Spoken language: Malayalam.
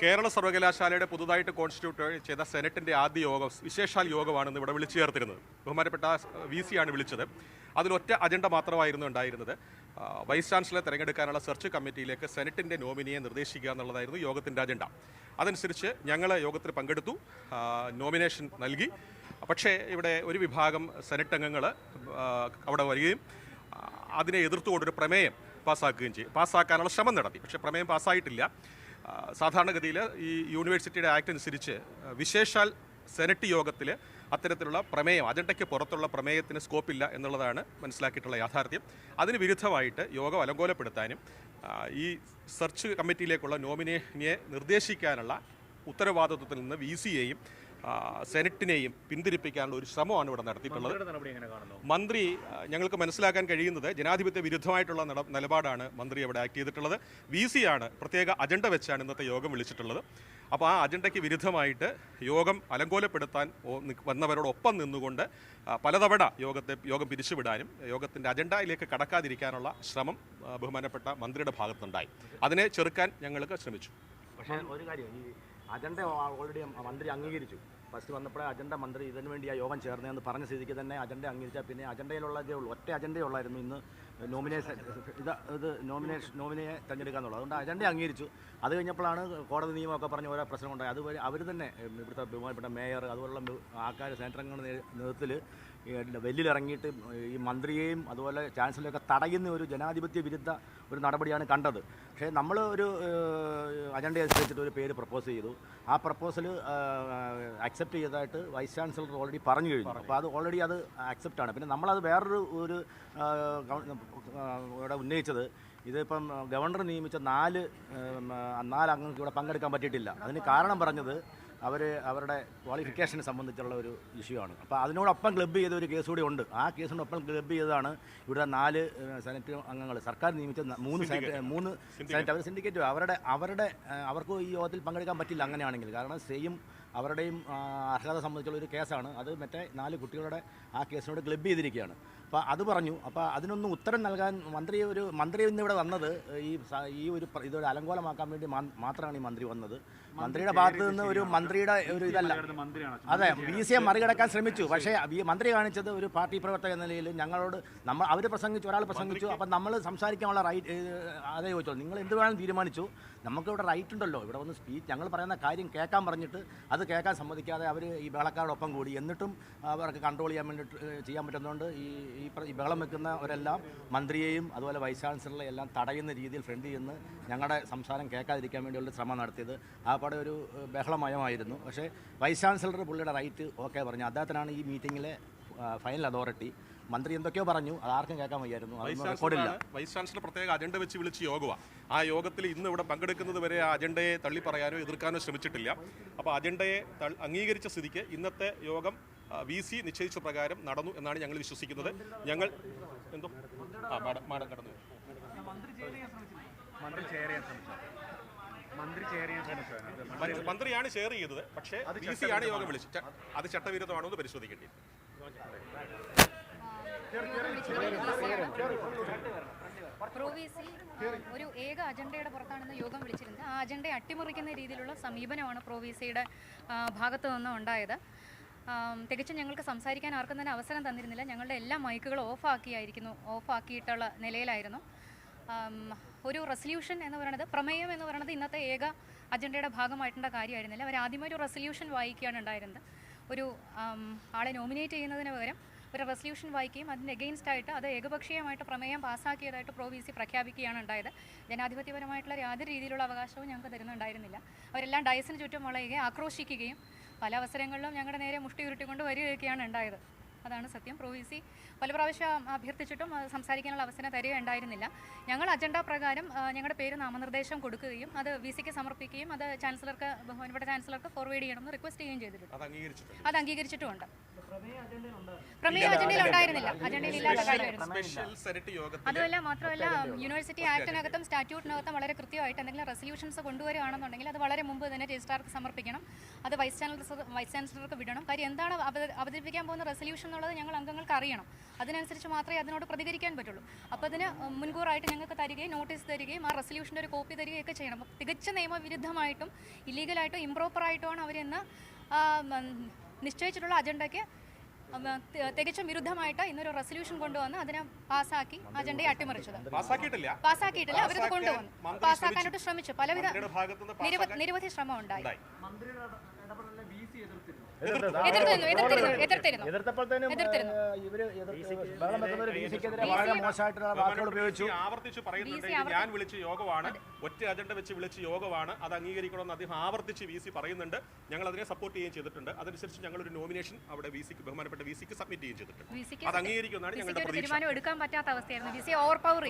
കേരള സർവകലാശാലയുടെ പുതുതായിട്ട് കോൺസ്റ്റിറ്റ്യൂട്ട് ചെയ്ത സെനറ്റിന്റെ ആദ്യ യോഗം വിശേഷാൽ യോഗമാണെന്ന് ഇവിടെ വിളിച്ചു ചേർത്തിരുന്നത് ബഹുമാനപ്പെട്ട വി സി ആണ് വിളിച്ചത്. അതിലൊറ്റ അജണ്ട മാത്രമായിരുന്നു ഉണ്ടായിരുന്നത്. വൈസ് ചാൻസലറെ തിരഞ്ഞെടുക്കാനുള്ള സെർച്ച് കമ്മിറ്റിയിലേക്ക് സെനറ്റിന്റെ നോമിനിയെ നിർദ്ദേശിക്കുക എന്നുള്ളതായിരുന്നു യോഗത്തിന്റെ അജണ്ട അതനുസരിച്ച് ഞങ്ങൾ യോഗത്തിൽ പങ്കെടുത്തു. നോമിനേഷൻ നൽകി. പക്ഷേ ഇവിടെ ഒരു വിഭാഗം സെനറ്റ് അംഗങ്ങൾ അവിടെ വരികയും അതിനെ എതിർത്തുകൊണ്ടൊരു പ്രമേയം പാസ്സാക്കുകയും ചെയ്യും പാസ്സാക്കാനുള്ള ശ്രമം നടത്തി. പക്ഷേ പ്രമേയം പാസ്സായിട്ടില്ല. സാധാരണഗതിയിൽ ഈ യൂണിവേഴ്സിറ്റിയുടെ ആക്ട് അനുസരിച്ച് വിശേഷാൽ സെനറ്റ് യോഗത്തിൽ അത്തരത്തിലുള്ള പ്രമേയം അജണ്ടയ്ക്ക് പുറത്തുള്ള പ്രമേയത്തിന് സ്കോപ്പില്ല എന്നുള്ളതാണ് മനസ്സിലാക്കിയിട്ടുള്ള യാഥാർത്ഥ്യം. അതിന് വിരുദ്ധമായിട്ട് യോഗം അലങ്കോലപ്പെടുത്താനും ഈ സെർച്ച് കമ്മിറ്റിയിലേക്കുള്ള നോമിനേഷനെ നിർദ്ദേശിക്കാനുള്ള ഉത്തരവാദിത്വത്തിൽ നിന്ന് വി സിയെയും സെനറ്റിനെയും പിന്തിരിപ്പിക്കാനുള്ള ഒരു ശ്രമമാണ് ഇവിടെ നടത്തിയിട്ടുള്ളത്. മന്ത്രി ഞങ്ങൾക്ക് മനസ്സിലാക്കാൻ കഴിയുന്നത് ജനാധിപത്യ വിരുദ്ധമായിട്ടുള്ള നിലപാടാണ് മന്ത്രി ഇവിടെ ആക്ട് ചെയ്തിട്ടുള്ളത്. വി സിയാണ് ആണ് പ്രത്യേക അജണ്ട വെച്ചാണ് ഇന്നത്തെ യോഗം വിളിച്ചിട്ടുള്ളത്. അപ്പോൾ ആ അജണ്ടയ്ക്ക് വിരുദ്ധമായിട്ട് യോഗം അലങ്കോലപ്പെടുത്താൻ വന്നവരോടൊപ്പം നിന്നുകൊണ്ട് പലതവണ യോഗത്തെ യോഗം പിരിച്ചുവിടാനും യോഗത്തിന്റെ അജണ്ടയിലേക്ക് കടക്കാതിരിക്കാനുള്ള ശ്രമം ബഹുമാനപ്പെട്ട മന്ത്രിയുടെ ഭാഗത്തുണ്ടായി. അതിനെ ചെറുക്കാൻ ഞങ്ങൾക്ക് ശ്രമിച്ചു. പക്ഷേ ഒരു കാര്യം ഈ അജണ്ട ഓൾറെഡി മന്ത്രി അംഗീകരിച്ചു. ഫസ്റ്റ് വന്നപ്പോഴേ അജണ്ട മന്ത്രി ഇതിനു വേണ്ടി ആ യോഗം ചേർന്നതെന്ന് പറഞ്ഞ സ്ഥിതിക്ക് തന്നെ അജണ്ട അംഗീകരിച്ചാൽ പിന്നെ അജണ്ടയിലുള്ളതേ ഉള്ളൂ. ഒറ്റ അജണ്ടയുള്ളായിരുന്നു ഇന്ന് നോമിനേഷൻ ഇത് ഇത് നോമിനേഷൻ നോമിനിയെ തിരഞ്ഞെടുക്കുക എന്നുള്ളത് അതുകൊണ്ട് അജണ്ട അംഗീകരിച്ചു. അത് കഴിഞ്ഞപ്പോഴാണ് കോടതി നിയമമൊക്കെ പറഞ്ഞ് ഓരോ പ്രശ്നം ഉണ്ടായി അതുവരെ അവർ തന്നെ ഇവിടുത്തെ ബഹുമാനപ്പെട്ട മേയർ അതുപോലുള്ള ആൾക്കാർ സെൻട്രങ്ങളുടെ നേതൃത്വത്തിൽ വെല്ലിലിറങ്ങിയിട്ട് ഈ മന്ത്രിയെയും അതുപോലെ ചാൻസലറെയൊക്കെ തടയുന്ന ഒരു ജനാധിപത്യ വിരുദ്ധ ഒരു നടപടിയാണ് കണ്ടത്. പക്ഷേ നമ്മൾ ഒരു അജണ്ട അനുസരിച്ചിട്ട് ഒരു പേര് പ്രപ്പോസ് ചെയ്തു. ആ പ്രപ്പോസൽ അക്സെപ്റ്റ് ചെയ്തതായിട്ട് വൈസ് ചാൻസലർ ഓൾറെഡി പറഞ്ഞു കഴിഞ്ഞു. അപ്പോൾ അത് ഓൾറെഡി അത് അക്സെപ്റ്റ് ആണ്. പിന്നെ നമ്മളത് വേറൊരു ഒരു ഇവിടെ ഉന്നയിച്ചത് ഇതിപ്പം ഗവർണർ നിയമിച്ച നാല് നാലംഗങ്ങൾക്ക് ഇവിടെ പങ്കെടുക്കാൻ പറ്റിയിട്ടില്ല. അതിന് കാരണം പറഞ്ഞത് അവർ അവരുടെ ക്വാളിഫിക്കേഷനെ സംബന്ധിച്ചുള്ള ഒരു ഇഷ്യൂ ആണ്. അപ്പോൾ അതിനോടൊപ്പം ക്ലബ്ബ് ചെയ്ത ഒരു കേസ് കൂടി ഉണ്ട്. ആ കേസിനൊപ്പം ക്ലബ്ബ് ചെയ്തതാണ് ഇവിടെ നാല് സെനറ്റ് അംഗങ്ങൾ സർക്കാർ നിയമിച്ച മൂന്ന് സെനറ്റ് മൂന്ന് സെനറ്റ് അവർ സിൻഡിക്കേറ്റ് അവരുടെ അവരുടെ അവർക്ക് ഈ യോഗത്തിൽ പങ്കെടുക്കാൻ പറ്റില്ല അങ്ങനെയാണെങ്കിൽ. കാരണം സെയിം അവരുടെയും അർഹത സംബന്ധിച്ചുള്ള ഒരു കേസാണ്. അത് മറ്റേ നാല് കുട്ടികളുടെ ആ കേസിനോട് ക്ലബ്ബ് ചെയ്തിരിക്കുകയാണ്. അപ്പോൾ അത് പറഞ്ഞു. അപ്പോൾ അതിനൊന്നും ഉത്തരം നൽകാൻ മന്ത്രി ഒരു മന്ത്രി ഇന്ന് ഇവിടെ വന്നത് ഈ ഈ ഒരു ഇതൊരു അലങ്കോലമാക്കാൻ വേണ്ടി മാത്രമാണ് ഈ മന്ത്രി വന്നത്. മന്ത്രിയുടെ ഭാഗത്ത് നിന്ന് ഒരു മന്ത്രിയുടെ ഒരു ഇതല്ല. അതെ ബി സി എ മറികടക്കാൻ ശ്രമിച്ചു. പക്ഷേ ഈ മന്ത്രി കാണിച്ചത് ഒരു പാർട്ടി പ്രവർത്തക എന്ന നിലയിൽ ഞങ്ങളോട് നമ്മൾ അവർ പ്രസംഗിച്ചു ഒരാൾ പ്രസംഗിച്ചു. അപ്പം നമ്മൾ സംസാരിക്കാനുള്ള റൈറ്റ് അതേ ചോദിച്ചോളൂ. നിങ്ങൾ എന്ത് വേണമെന്ന് തീരുമാനിച്ചു. നമുക്കിവിടെ റൈറ്റ് ഉണ്ടല്ലോ. ഇവിടെ വന്ന് സ്പീച്ച് ഞങ്ങൾ പറയുന്ന കാര്യം കേൾക്കാൻ പറഞ്ഞിട്ട് അത് കേൾക്കാൻ സമ്മതിക്കാതെ അവർ ഈ ബഹളക്കാരോടൊപ്പം കൂടി. എന്നിട്ടും അവർക്ക് കൺട്രോൾ ചെയ്യാൻ വേണ്ടി ചെയ്യാൻ പറ്റുന്നതുകൊണ്ട് ഈ ഈ ഈ ബഹളം വെക്കുന്നവരെല്ലാം മന്ത്രിയെയും അതുപോലെ വൈസ് ചാൻസലറെ എല്ലാം തടയുന്ന രീതിയിൽ ഫ്രണ്ട് ചെയ്യുന്ന ഞങ്ങളുടെ സംസാരം കേൾക്കാതിരിക്കാൻ വേണ്ടിയുള്ള ശ്രമം നടത്തിയത്. ആ പടെ ഒരു ബഹളമയമായിരുന്നു. പക്ഷേ വൈസ് ചാൻസലർ പുള്ളിയുടെ റൈറ്റ് ഓക്കെ പറഞ്ഞു അദ്ദേഹത്തിനാണ് ഈ മീറ്റിങ്ങിലെ ഫൈനൽ അതോറിറ്റി മന്ത്രി എന്തൊക്കെയോ പറഞ്ഞു. അത് ആർക്കും കേൾക്കാൻ വയ്യായിരുന്നു. വൈസ് അതൊന്നും റെക്കോർഡില്ല വൈസ് ചാൻസലർ പ്രത്യേക അജണ്ട വെച്ച് വിളിച്ച് യോഗമാണ് ആ യോഗത്തിൽ ഇന്ന് ഇവിടെ പങ്കെടുക്കുന്നത് വരെ ആ അജണ്ടയെ തള്ളി പറയാനോ എതിർക്കാനോ ശ്രമിച്ചിട്ടില്ല. അപ്പോൾ അജണ്ടയെ അംഗീകരിച്ച സ്ഥിതിക്ക് ഇന്നത്തെ യോഗം വി സി നിശ്ചയിച്ച പ്രകാരം നടന്നു എന്നാണ് ഞങ്ങൾ വിശ്വസിക്കുന്നത്. ഞങ്ങൾ എന്തോ? ആ മാഡം മാഡം കടന്നു മന്ത്രി ചെയർ ചെയ്യാൻ ശ്രമിച്ചു? മന്ത്രി ചെയർ ചെയ്യാൻ ശ്രമിച്ചു? മന്ത്രിയാണ് ഷെയർ ചെയ്തത്. പക്ഷേ സി ആണ് യോഗം വിളിച്ചത്. അത് ചട്ടവിരുദ്ധമാണോ എന്ന് പരിശോധിക്കേണ്ടി ഒരു ഏക അജണ്ടയുടെ പുറത്താണെന്ന് യോഗം വിളിച്ചിരുന്നത്. ആ അജണ്ടയെ അട്ടിമറിക്കുന്ന രീതിയിലുള്ള സമീപനമാണ് പ്രൊവിസിയുടെ ഭാഗത്തു നിന്ന് ഉണ്ടായത്. തികച്ചും ഞങ്ങൾക്ക് സംസാരിക്കാൻ ആർക്കും തന്നെ അവസരം തന്നിരുന്നില്ല. ഞങ്ങളുടെ എല്ലാ മൈക്കുകളും ഓഫാക്കിയായിരിക്കുന്നു ഓഫാക്കിയിട്ടുള്ള നിലയിലായിരുന്നു. ഒരു റെസൊല്യൂഷൻ എന്ന് പറയുന്നത് പ്രമേയം എന്ന് പറയുന്നത് ഇന്നത്തെ ഏക അജണ്ടയുടെ ഭാഗമായിട്ടുള്ള കാര്യമായിരുന്നില്ല. അവർ ഒരു റെസൊല്യൂഷൻ വായിക്കുകയാണ് ഉണ്ടായിരുന്നത്. ഒരു ആളെ നോമിനേറ്റ് ചെയ്യുന്നതിന് പകരം ഒരു റെസൊല്യൂഷൻ വായിക്കുകയും അതിന് എഗെയിൻസ്റ്റ് ആയിട്ട് അത് ഏകപക്ഷീയമായിട്ട് പ്രമേയം പാസ്സാക്കിയതായിട്ട് പ്രോ വി സി പ്രഖ്യാപിക്കുകയാണ് ഉണ്ടായത്. ജനാധിപത്യപരമായിട്ടുള്ള യാതൊരു രീതിയിലുള്ള അവകാശവും ഞങ്ങൾക്ക് തരുന്നുണ്ടായിരുന്നില്ല. അവരെല്ലാം ഡയസിന് ചുറ്റും വളയുകയും ആക്രോശിക്കുകയും പല അവസരങ്ങളിലും ഞങ്ങളുടെ നേരെ മുഷ്ടി ഉരുട്ടിക്കൊണ്ട് വരികയൊക്കെയാണ് ഉണ്ടായത്. അതാണ് സത്യം. പ്രൊവിസി വി സി പല പ്രാവശ്യം അഭ്യർത്ഥിച്ചിട്ടും സംസാരിക്കാനുള്ള അവസരം തരികയുണ്ടായിരുന്നില്ല. ഞങ്ങൾ അജണ്ട പ്രകാരം ഞങ്ങളുടെ പേര് നാമനിർദ്ദേശം കൊടുക്കുകയും അത് വി സിക്ക് സമർപ്പിക്കുകയും അത് ചാൻസലർക്ക് ബഹുമാനപ്പെട്ട ചാൻസലർക്ക് ഫോർവേഡ് ചെയ്യണമെന്ന് റിക്വസ്റ്റ് ചെയ്യുകയും ചെയ്തിട്ടുണ്ട്. അത് അംഗീകരിച്ചിട്ടുണ്ട്. അത് അംഗീകരിച്ചിട്ടുമുണ്ട്. പ്രമേയ അജണ്ടയിൽ ഉണ്ടായിരുന്നില്ല. അജണ്ടയിൽ ഇല്ലാത്ത അതുമല്ല മാത്രമല്ല യൂണിവേഴ്സിറ്റി ആക്ടിനകത്തും സ്റ്റാറ്റ്യൂട്ടിനകത്തും വളരെ കൃത്യമായിട്ട് എന്തെങ്കിലും റെസൊല്യൂഷൻസ് കൊണ്ടുവരികയാണെന്നുണ്ടെങ്കിൽ അത് വളരെ മുമ്പ് തന്നെ രജിസ്ട്രാർക്ക് സമർപ്പിക്കണം. അത് വൈസ് ചാൻസലർ വൈസ് ചാൻസലർക്ക് വിടണം. കാര്യം എന്താണ് അവതരിപ്പിക്കാൻ പോകുന്ന റെസൊല്യൂഷൻ എന്നുള്ളത് ഞങ്ങൾ അംഗങ്ങൾക്ക് അറിയണം. അതിനനുസരിച്ച് മാത്രമേ അതിനോട് പ്രതികരിക്കാൻ പറ്റുള്ളൂ. അപ്പോൾ അതിന് മുൻകൂറായിട്ട് ഞങ്ങൾക്ക് തരികയും നോട്ടീസ് തരികയും ആ റെസൊല്യൂഷന്റെ ഒരു കോപ്പി തരികയൊക്കെ ചെയ്യണം. അപ്പോൾ തികച്ച നിയമവിരുദ്ധമായിട്ടും ഇല്ലീഗലായിട്ടും ഇംപ്രോപ്പറായിട്ടുമാണ് അവരിന്ന് നിശ്ചയിച്ചിട്ടുള്ള അജണ്ടയ്ക്ക് തികച്ചും വിരുദ്ധമായിട്ട് ഇന്നൊരു റെസൊല്യൂഷൻ കൊണ്ടുവന്ന് അതിനെ പാസ്സാക്കി അജണ്ടയെ അട്ടിമറിച്ചത്. പാസ്സാക്കിയിട്ടില്ല പാസ്സാക്കിയിട്ടില്ല അവരത് കൊണ്ടുവന്നു. പാസ്സാക്കാനായിട്ട് ശ്രമിച്ചു. പലവിധ നിരവധി ശ്രമം ഉണ്ടായി ആവർത്തിച്ച് പറയുന്നുണ്ട്. ഞാൻ വിളിച്ച യോഗമാണ്. ഒറ്റ അജണ്ട വെച്ച് വിളിച്ച യോഗമാണ്. അത് അംഗീകരിക്കണമെന്ന് അദ്ദേഹം ആവർത്തിച്ച് വി സി പറയുന്നുണ്ട്. ഞങ്ങൾ അതിനെ സപ്പോർട്ട് ചെയ്യുകയും ചെയ്തിട്ടുണ്ട്. അതനുസരിച്ച് ഞങ്ങൾ ഒരു നോമിനേഷൻ അവിടെ വി സിക്ക് ബഹുമാനപ്പെട്ട വി സിക്ക് സബ്മിറ്റ് ചെയ്യുകയും ചെയ്തിട്ടുണ്ട്. അത് അംഗീകരിക്കുന്നതാണ് ഞങ്ങളുടെ പ്രതീക്ഷ. തീരുമാനം എടുക്കാൻ പറ്റാത്ത അവസ്ഥയായിരുന്നു. V C over power